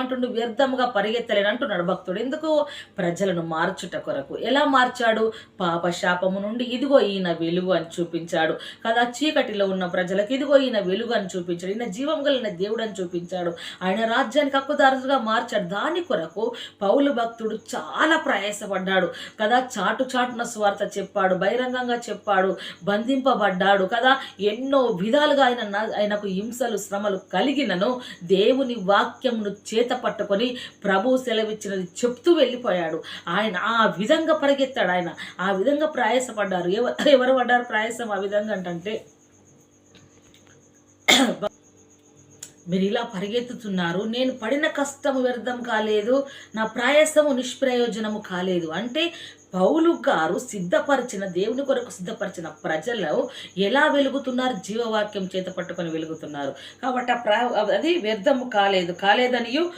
అంటుండు వ్యర్థముగా పరిగెత్తలేను అంటున్నాడు భక్తుడు. ఎందుకు? ప్రజలను మార్చుట కొరకు. ఎలా మార్చాడు? పాప శాపము నుండి ఇదిగో ఈయన వెలుగు అని చూపించాడు. కదా చీకటిలో ఉన్న ప్రజలకు ఇదిగో ఈయన వెలుగు అని చూపించాడు. ఈయన జీవం కలిగిన దేవుడు అని చూపించాడు. ఆయన రాజ్యానికి హక్కుదారుగా మార్చాడు. దాని కొరకు పౌలు భక్తుడు చాలా ప్రయాసపడ్డాడు. కదా చాటు చాటున స్వార్థ చెప్పాడు బహిరంగంగా చెప్పాడు బంధింపబడ్డాడు. కదా ఎన్నో విధాలుగా ఆయన ఆయనకు హింసలు శ్రమలు కలిగినను దేవుని వాక్యమును చేత పట్టుకొని ప్రభు సెలవిచ్చినది చెప్తూ వెళ్ళిపోయాడు. ఆయన ఆ విధంగా పరిగెత్తాడు ఆయన. ఆ విధంగా ప్రయాసపడ్డారు. ఎవరు ఎవరు పడ్డారు ప్రయాసం ఆ విధంగా అంటే మీరు ఇలా పరిగెత్తుతున్నారు. నేను పడిన కష్టము వ్యర్థం కాలేదు. నా ప్రయాసము నిష్ప్రయోజనము కాలేదు. అంటే పౌలు గారు సిద్ధపరిచిన దేవుని కొరకు సిద్ధపరిచిన ప్రజలు ఎలా వెలుగుతున్నారు? జీవవాక్యం చేత పట్టుకొని వెలుగుతున్నారు. కాబట్టి ఆ ప్ర అది వ్యర్థము కాలేదు. కాలేదనియు